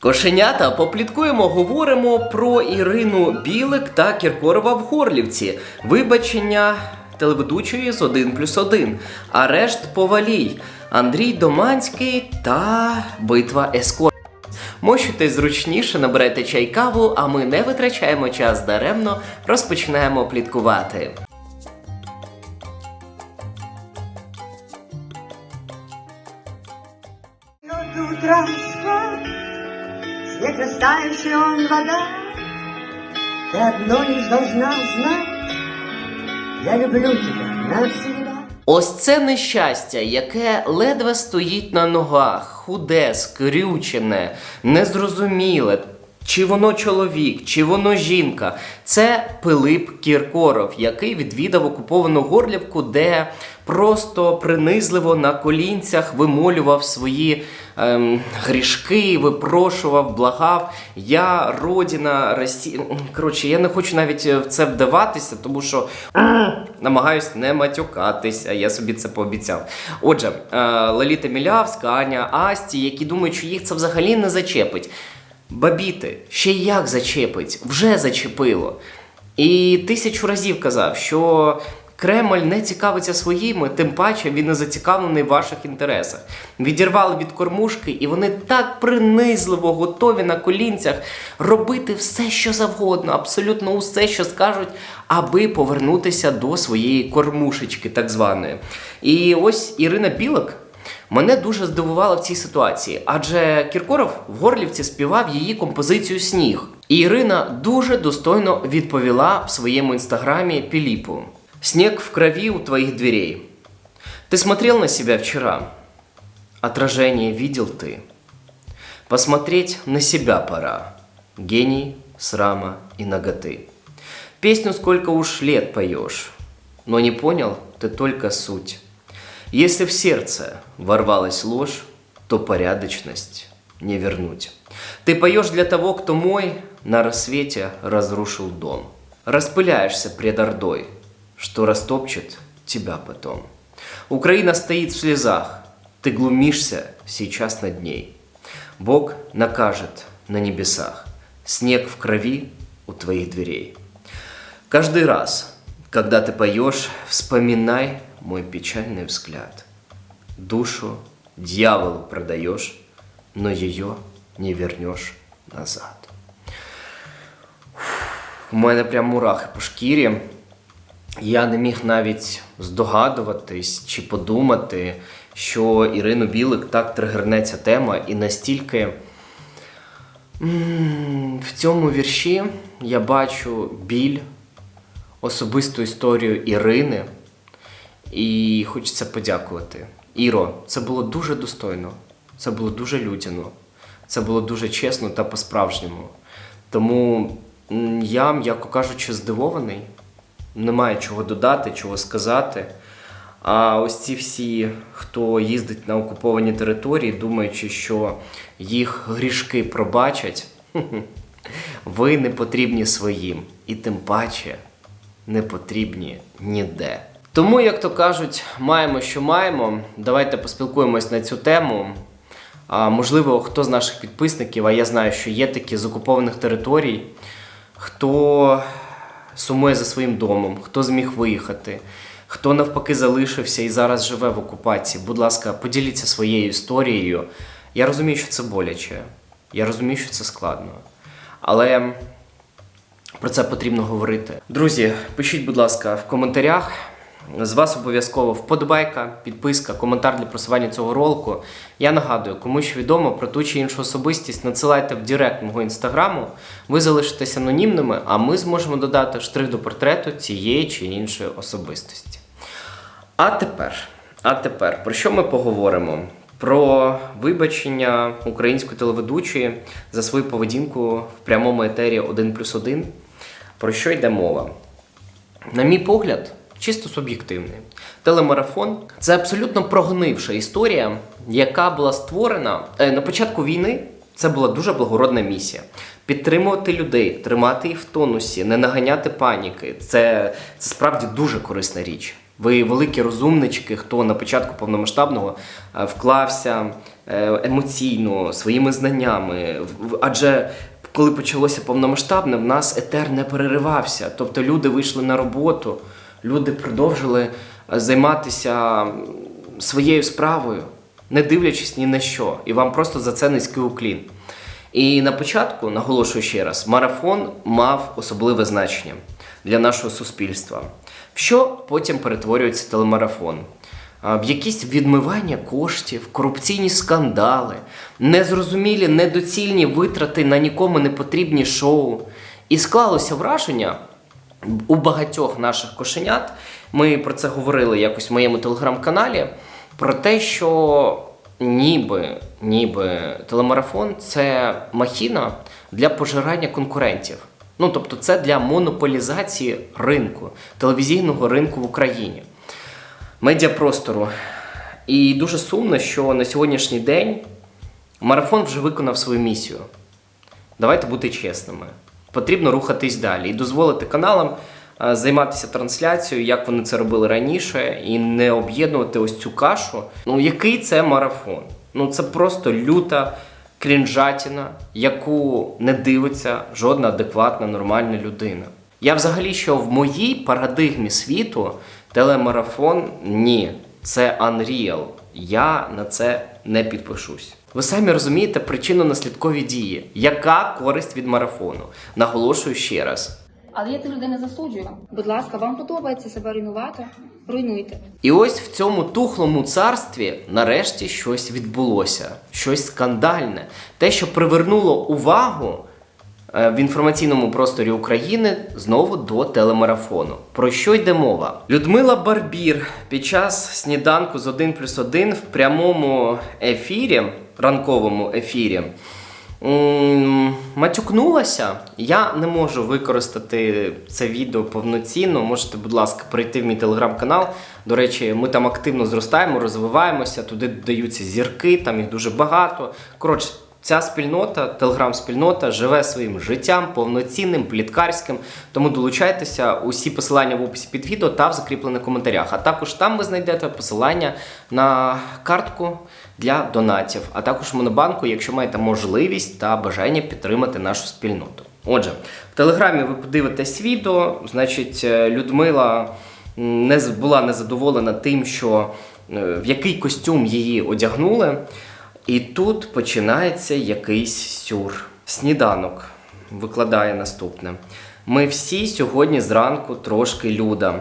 Кошенята, попліткуємо, говоримо про Ірину Білик та Кіркорова в Горлівці. Вибачення телеведучої з 1 плюс 1. Арешт Повалій, Андрій Доманський та битва Ескор. Мощуйтесь зручніше, набирайте чай каву, а ми не витрачаємо час даремно, розпочинаємо пліткувати. Спать, растаявший он вода. Ты одно лишь должна знать, я люблю тебя навсегда. Ось це нещастя, яке ледве стоїть на ногах, худе, скрючене, незрозуміле. Чи воно чоловік, чи воно жінка. Це Пилип Кіркоров, який відвідав окуповану Горлівку, де просто принизливо на колінцях вимолював свої ем, грішки, випрошував, благав. Я родина Росії. Коротше, я не хочу навіть в це вдаватися, тому що намагаюсь не матюкатися. Я собі це пообіцяв. Отже, е, Леліта Мілявська, Аня Асті, які думають, що їх це взагалі не зачепить. Бабіти, ще як зачепить, вже зачепило. І тисячу разів казав, що Кремль не цікавиться своїми, тим паче він не зацікавлений в ваших інтересах. Відірвали від кормушки, і вони так принизливо готові на колінцях робити все, що завгодно, абсолютно усе, що скажуть, аби повернутися до своєї кормушечки, так званої. І ось Ірина Білик. Мене дуже здивувало в цій ситуації, адже Кіркоров в Горлівці співав її композицію Сніг. І Ірина дуже достойно відповіла в своєму інстаграмі Піліпу. Снег в крови у твоих дверей. Ты смотрел на себя вчера? Отражение видел ты? Посмотреть на себя пора. Гений, срама и ноготы. Песню сколько уж лет поешь, но не понял ты только суть. Если в сердце ворвалась ложь, то порядочность не вернуть. Ты поешь для того, кто мой на рассвете разрушил дом. Распыляешься пред Ордой, что растопчет тебя потом. Украина стоит в слезах, ты глумишься сейчас над ней. Бог накажет на небесах снег в крови у твоих дверей. Каждый раз, когда ты поешь, вспоминай мой печальный взгляд. Душу дьяволу продаешь, но ее не вернешь назад. У мене прям мурахи по шкірі. Я не міг навіть здогадуватись чи подумати, що Ірину Білик так тригерне ця тема, і настільки в цьому вірші я бачу біль, особисту історію Ірини, і хочеться подякувати. Іро, це було дуже достойно, це було дуже людяно, це було дуже чесно та по-справжньому. Тому я, м'яко кажучи, здивований. Немає чого додати, чого сказати. А ось ці всі, хто їздить на окуповані території, думаючи, що їх грішки пробачать, ви не потрібні своїм. І тим паче не потрібні ніде. Тому, як то кажуть, маємо, що маємо. Давайте поспілкуємось на цю тему. А, можливо, хто з наших підписників, а я знаю, що є такі з окупованих територій, хто сумує за своїм домом, хто зміг виїхати, хто навпаки залишився і зараз живе в окупації. Будь ласка, поділіться своєю історією. Я розумію, що це боляче, я розумію, що це складно. Але про це потрібно говорити. Друзі, пишіть, будь ласка, в коментарях. З вас обов'язково вподобайка, підписка, коментар для просування цього ролику. Я нагадую, кому що відомо про ту чи іншу особистість, надсилайте в Директ мого інстаграму. Ви залишитесь анонімними, а ми зможемо додати штрих до портрету цієї чи іншої особистості. А тепер, а тепер, про що ми поговоримо? Про вибачення української телеведучої за свою поведінку в прямому етері 1 плюс 1. Про що йде мова? На мій погляд, чисто суб'єктивний. Телемарафон це абсолютно прогнивша історія, яка була створена е, на початку війни. Це була дуже благородна місія. Підтримувати людей, тримати їх в тонусі, не наганяти паніки. Це, це справді дуже корисна річ. Ви великі розумнички, хто на початку повномасштабного е, вклався е, емоційно, своїми знаннями. Адже коли почалося повномасштабне, в нас етер не переривався. Тобто люди вийшли на роботу, люди продовжили е, займатися своєю справою, не дивлячись ні на що. І вам просто за це низький уклін. І на початку, наголошую ще раз, марафон мав особливе значення для нашого суспільства. В що потім перетворюється телемарафон? В якісь відмивання коштів, корупційні скандали, незрозумілі, недоцільні витрати на нікому не потрібні шоу. І склалося враження у багатьох наших кошенят. Ми про це говорили якось в моєму телеграм-каналі. Про те, що ніби, ніби телемарафон це махіна для пожирання конкурентів. Ну тобто, це для монополізації ринку, телевізійного ринку в Україні, медіапростору. І дуже сумно, що на сьогоднішній день марафон вже виконав свою місію. Давайте бути чесними. Потрібно рухатись далі і дозволити каналам е, займатися трансляцією, як вони це робили раніше, і не об'єднувати ось цю кашу. Ну, який це марафон? Ну, це просто люта крінжатіна, яку не дивиться жодна адекватна, нормальна людина. Я взагалі, що в моїй парадигмі світу телемарафон ні, це Unreal. Я на це не підпишусь. Ви самі розумієте причинно-наслідкові дії. Яка користь від марафону? Наголошую ще раз. Але я цих людей не засуджую. Будь ласка, вам подобається себе руйнувати? Руйнуйте. І ось в цьому тухлому царстві нарешті щось відбулося, щось скандальне, те, що привернуло увагу е, в інформаційному просторі України знову до телемарафону. Про що йде мова? Людмила Барбір під час сніданку з 1 плюс 1 в прямому ефірі, ранковому ефірі. Матюкнулася. Я не можу використати це відео повноцінно. Можете, будь ласка, прийти в мій телеграм-канал. До речі, ми там активно зростаємо, розвиваємося. Туди додаються зірки, там їх дуже багато. Коротше, ця спільнота, телеграм-спільнота, живе своїм життям повноцінним, пліткарським. Тому долучайтеся. Усі посилання в описі під відео та в закріплених коментарях. А також там ви знайдете посилання на картку для донатів, а також монобанку, якщо маєте можливість та бажання підтримати нашу спільноту. Отже, в телеграмі ви подивитесь відео. Значить, е, Людмила не була незадоволена тим, що е, в який костюм її одягнули. І тут починається якийсь сюр. Сніданок викладає наступне. Ми всі сьогодні зранку трошки люда.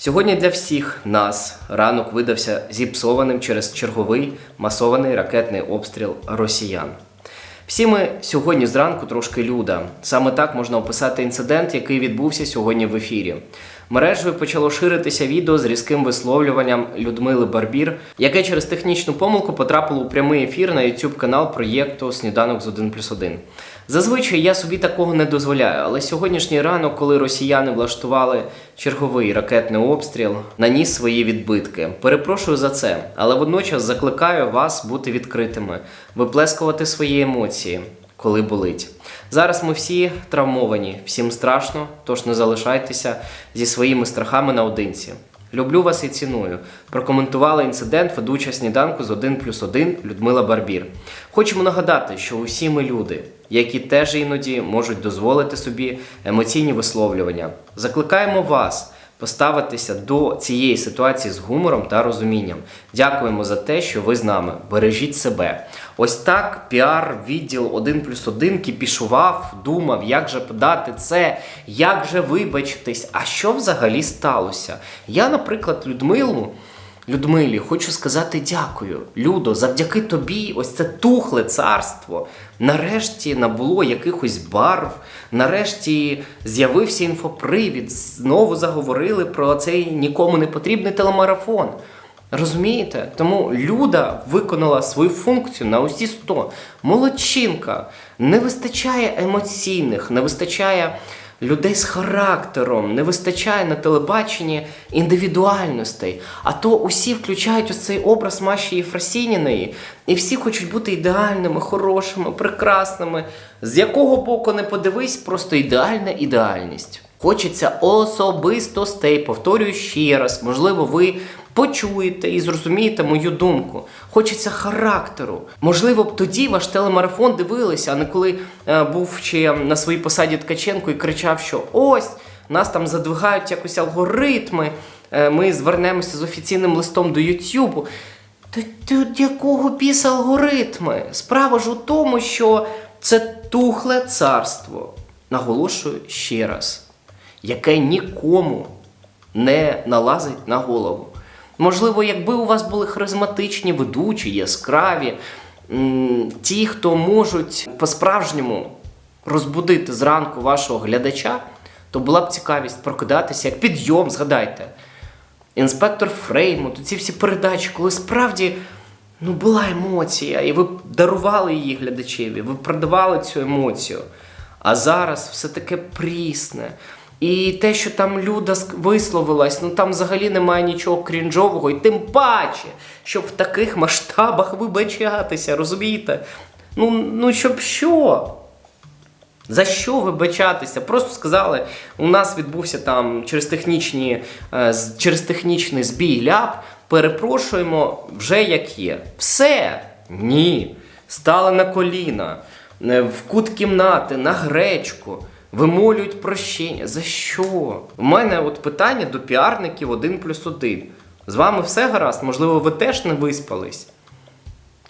Сьогодні для всіх нас ранок видався зіпсованим через черговий масований ракетний обстріл росіян. Всі ми сьогодні зранку трошки люда. Саме так можна описати інцидент, який відбувся сьогодні в ефірі. Мережею почало ширитися відео з різким висловлюванням Людмили Барбір, яке через технічну помилку потрапило у прямий ефір на YouTube канал проєкту Сніданок з 1 плюс 1. Зазвичай я собі такого не дозволяю, але сьогоднішній ранок, коли росіяни влаштували черговий ракетний обстріл, наніс свої відбитки. Перепрошую за це, але водночас закликаю вас бути відкритими, виплескувати свої емоції, коли болить. Зараз ми всі травмовані, всім страшно, тож не залишайтеся зі своїми страхами наодинці. Люблю вас і ціную. Прокоментувала інцидент ведуча сніданку з 1 плюс 1 Людмила Барбір. Хочемо нагадати, що усі ми люди, які теж іноді можуть дозволити собі емоційні висловлювання. Закликаємо вас поставитися до цієї ситуації з гумором та розумінням. Дякуємо за те, що ви з нами. Бережіть себе. Ось так піар відділ 1 плюс 1 кіпішував, думав, як же подати це, як же вибачитись. А що взагалі сталося? Я, наприклад, Людмилу. Людмилі, хочу сказати дякую. Людо, завдяки тобі, ось це тухле царство. Нарешті набуло якихось барв, нарешті з'явився інфопривід, знову заговорили про цей нікому не потрібний телемарафон. Розумієте? Тому Люда виконала свою функцію на усі 100. Молодчинка. Не вистачає емоційних, не вистачає людей з характером, не вистачає на телебаченні індивідуальностей. А то усі включають ось цей образ Маші Єфросініної, і всі хочуть бути ідеальними, хорошими, прекрасними. З якого боку не подивись, просто ідеальна ідеальність. Хочеться особистостей, повторюю ще раз, можливо, ви почуєте і зрозумієте мою думку. Хочеться характеру. Можливо, б тоді ваш телемарафон дивилися, а не коли е, був ще на своїй посаді Ткаченко і кричав, що ось нас там задвигають якось алгоритми. е, Ми звернемося з офіційним листом до Ютубу. Та тут якого біса алгоритми? Справа ж у тому, що це тухле царство. Наголошую ще раз, яке нікому не налазить на голову. Можливо, якби у вас були харизматичні ведучі, яскраві, ті, хто можуть по-справжньому розбудити зранку вашого глядача, то була б цікавість прокидатися як підйом, згадайте. Інспектор Фрейму, то ці всі передачі, коли справді ну, була емоція, і ви дарували її глядачеві, ви продавали цю емоцію. А зараз все таке прісне. І те, що там Люда висловилась, ну там взагалі немає нічого крінжового, і тим паче, щоб в таких масштабах вибачатися, розумієте? Ну, ну щоб що? За що вибачатися? Просто сказали, у нас відбувся там через технічні, е, через технічний збій ляп. Перепрошуємо вже як є. Все. Ні. Стали на коліна, е, в кут кімнати, на гречку. Вимолюють прощення. За що? У мене от питання до піарників один плюс один. З вами все гаразд? Можливо, ви теж не виспались?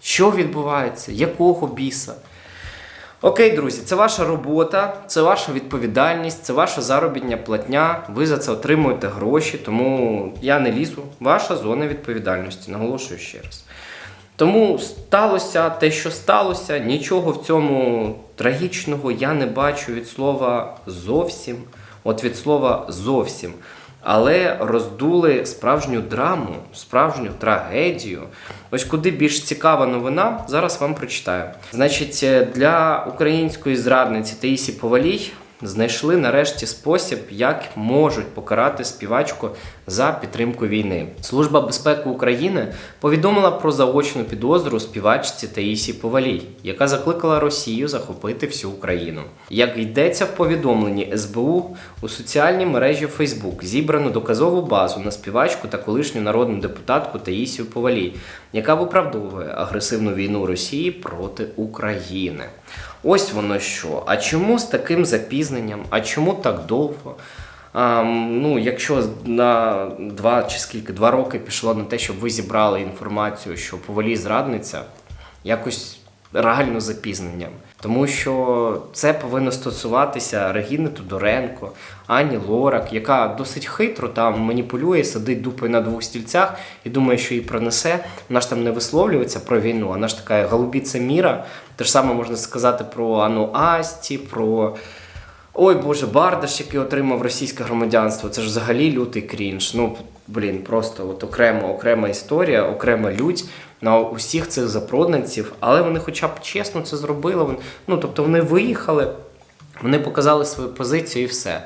Що відбувається? Якого біса? Окей, друзі, це ваша робота, це ваша відповідальність, це ваша заробітня платня. Ви за це отримуєте гроші, тому я не лізу. Ваша зона відповідальності, наголошую ще раз. Тому сталося те, що сталося. Нічого в цьому трагічного я не бачу від слова зовсім. От від слова зовсім. Але роздули справжню драму, справжню трагедію. Ось куди більш цікава новина, зараз вам прочитаю. Значить, для української зрадниці Таїсі Повалій знайшли нарешті спосіб, як можуть покарати співачку за підтримку війни. Служба безпеки України повідомила про заочну підозру співачці Таїсі Повалій, яка закликала Росію захопити всю Україну. Як йдеться в повідомленні СБУ у соціальній мережі Facebook зібрано доказову базу на співачку та колишню народну депутатку Таїсію Повалій, яка виправдовує агресивну війну Росії проти України. Ось воно що. А чому з таким запізненням? А чому так довго? А, ну, якщо на два чи скільки два роки пішло на те, щоб ви зібрали інформацію, що повалі зрадниця, якось реально запізненням. Тому що це повинно стосуватися Регіни Тодоренко, Ані Лорак, яка досить хитро там маніпулює, сидить дупою на двох стільцях і думає, що її пронесе. Вона ж там не висловлюється про війну, вона ж така голубіця міра. Те ж саме можна сказати про Ану Асті, про. Ой Боже, Бардаш, який отримав російське громадянство, це ж взагалі лютий крінж. Ну, блін, просто от окрема, окрема історія, окрема лють на усіх цих запроданців, але вони хоча б чесно це зробили. Вони- Ну, тобто вони виїхали, вони показали свою позицію і все.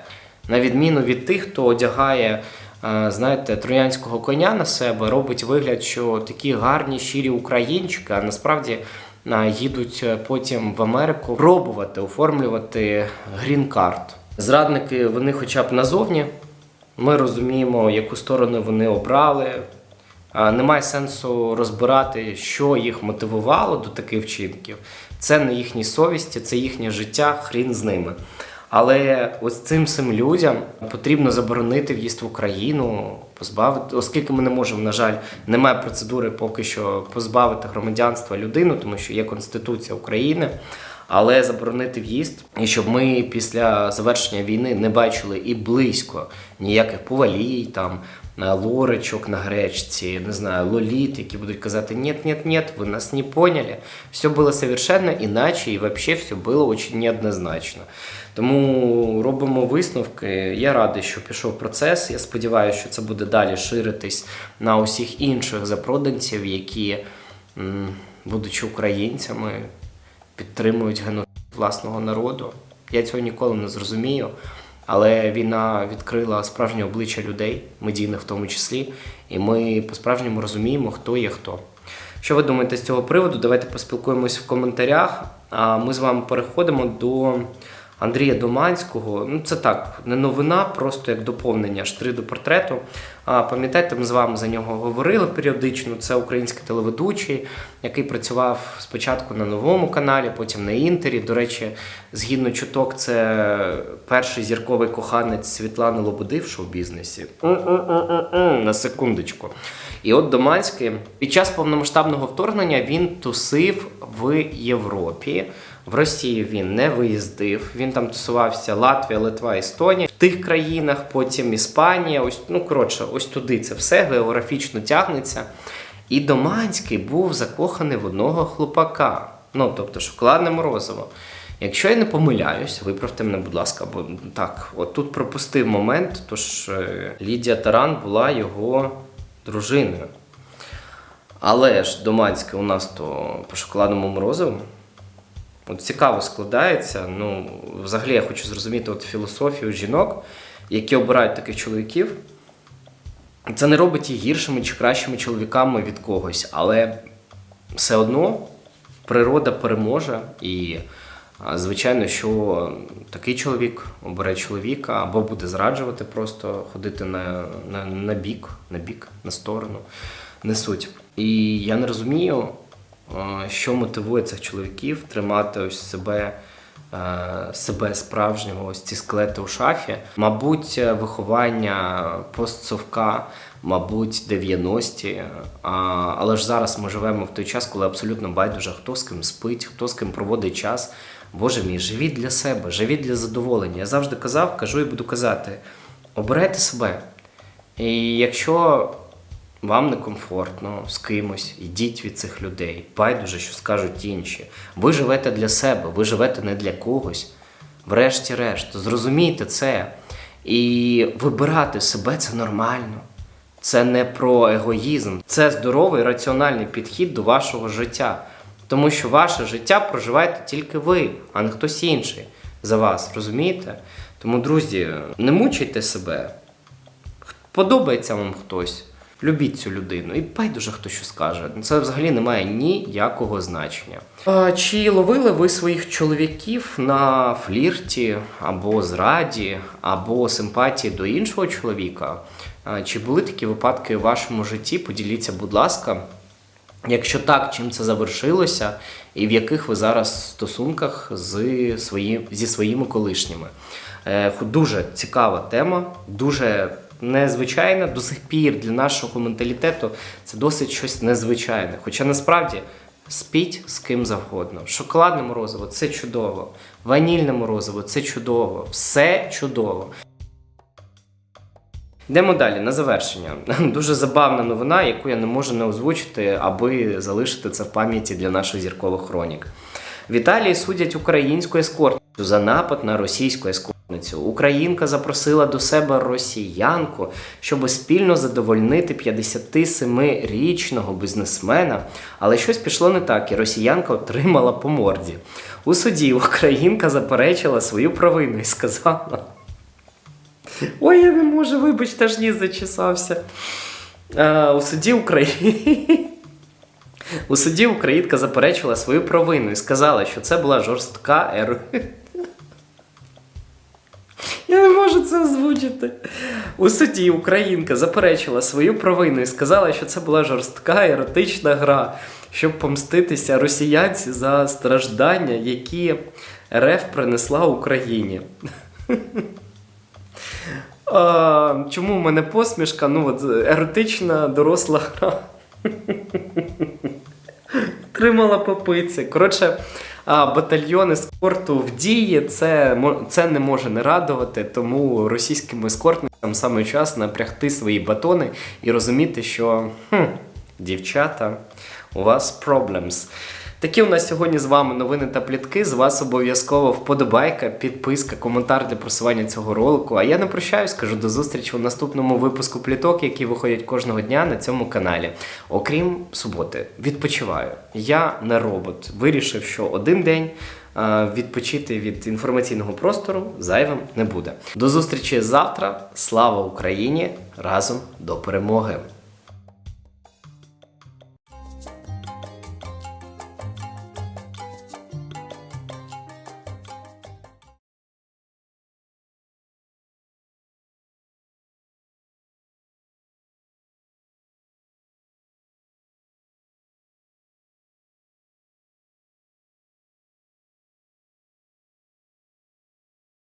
На відміну від тих, хто одягає, е, знаєте, троянського коня на себе, робить вигляд, що такі гарні, щирі українчики, а насправді е, їдуть е, потім в Америку пробувати оформлювати грін-карт. Зрадники, вони хоча б назовні. Ми розуміємо, яку сторону вони обрали. Немає сенсу розбирати, що їх мотивувало до таких вчинків. Це не їхні совісті, це їхнє життя, хрін з ними. Але ось цим всім людям потрібно заборонити в'їзд в Україну, позбавити, оскільки ми не можемо, на жаль, немає процедури поки що позбавити громадянства людину, тому що є Конституція України. Але заборонити в'їзд, і щоб ми після завершення війни не бачили і близько ніяких повалій, там лорочок на гречці, не знаю, лоліт, які будуть казати «нет, нет, нет, ви нас не поняли». Все було совершенно іначе, і взагалі все було дуже неоднозначно. Тому робимо висновки. Я радий, що пішов процес. Я сподіваюся, що це буде далі ширитись на усіх інших запроданців, які, будучи українцями, підтримують геноцид власного народу. Я цього ніколи не зрозумію. Але війна відкрила справжнє обличчя людей, медійних в тому числі, і ми по-справжньому розуміємо, хто є хто. Що ви думаєте з цього приводу? Давайте поспілкуємось в коментарях. А ми з вами переходимо до Андрія Доманського. Ну, це так, не новина, просто як доповнення штри до портрету. А, пам'ятаєте, ми з вами за нього говорили періодично. Це український телеведучий, який працював спочатку на новому каналі, потім на інтері. До речі, згідно чуток, це перший зірковий коханець Світлани Лободи в шоу-бізнесі. На секундочку. І от Доманський під час повномасштабного вторгнення він тусив в Європі. В Росію він не виїздив. Він там тусувався Латвія, Литва, Естонія. В тих країнах, потім Іспанія. Ось ну коротше, ось туди це все географічно тягнеться. І Доманський був закоханий в одного хлопака. Ну тобто шоколадне морозиво. Якщо я не помиляюсь, виправте мене, будь ласка, бо так, от тут пропустив момент, тож е, Лідія Таран була його дружиною. Але ж Доманське у нас то по шоколадному морозиву. От цікаво складається. Ну, взагалі я хочу зрозуміти от філософію жінок, які обирають таких чоловіків. Це не робить їх гіршими чи кращими чоловіками від когось, але все одно природа переможе і. Звичайно, що такий чоловік обере чоловіка або буде зраджувати, просто ходити на, на, на бік, на бік, на сторону, не суть. І я не розумію, що мотивує цих чоловіків тримати ось себе, е, себе справжнього, ось ці скелети у шафі. Мабуть, виховання постсовка, мабуть, 90-ті. Але ж зараз ми живемо в той час, коли абсолютно байдуже, хто з ким спить, хто з ким проводить час. Боже мій, живіть для себе, живіть для задоволення. Я завжди казав, кажу і буду казати: обирайте себе. І якщо вам некомфортно з кимось, йдіть від цих людей. Байдуже, що скажуть інші. Ви живете для себе, ви живете не для когось. Врешті-решт, зрозумійте це. І вибирати себе це нормально. Це не про егоїзм, це здоровий раціональний підхід до вашого життя. Тому що ваше життя проживаєте тільки ви, а не хтось інший за вас, розумієте? Тому, друзі, не мучайте себе. Подобається вам хтось, любіть цю людину. І байдуже хто що скаже. Це взагалі не має ніякого значення. Чи ловили ви своїх чоловіків на флірті, або зраді, або симпатії до іншого чоловіка? Чи були такі випадки в вашому житті? Поділіться, будь ласка. Якщо так, чим це завершилося, і в яких ви зараз стосунках з свої, зі своїми колишніми? Е, дуже цікава тема, дуже незвичайна. До сих пір для нашого менталітету це досить щось незвичайне. Хоча насправді спіть з ким завгодно. Шоколадне морозиво це чудово, ванільне морозиво це чудово, все чудово. Йдемо далі на завершення. Дуже забавна новина, яку я не можу не озвучити, аби залишити це в пам'яті для наших зіркових хронік. В Італії судять українську ескортницю за напад на російську ескортницю. Українка запросила до себе росіянку, щоб спільно задовольнити 57-річного бізнесмена, але щось пішло не так, і росіянка отримала по морді. У суді українка заперечила свою провину і сказала. Ой, я не можу, вибачте, аж ніс зачесався. Е, у суді України. У суді українка заперечила свою провину і сказала, що це була жорстка ер... Я не можу це озвучити. У суді українка заперечила свою провину і сказала, що це була жорстка еротична гра, щоб помститися росіянці за страждання, які РФ принесла Україні. А, чому в мене посмішка? Ну, от еротична доросла гра. Тримала попиці. Коротше, а, батальйони спорту в дії це, це не може не радувати, тому російським ескортникам саме час напрягти свої батони і розуміти, що хм, дівчата, у вас problems. Такі у нас сьогодні з вами новини та плітки. З вас обов'язково вподобайка, підписка, коментар для просування цього ролику. А я не прощаюсь, кажу до зустрічі у наступному випуску пліток, які виходять кожного дня на цьому каналі. Окрім суботи, відпочиваю. Я не робот. Вирішив, що один день. е, Відпочити від інформаційного простору зайвим не буде. До зустрічі завтра. Слава Україні! Разом до перемоги!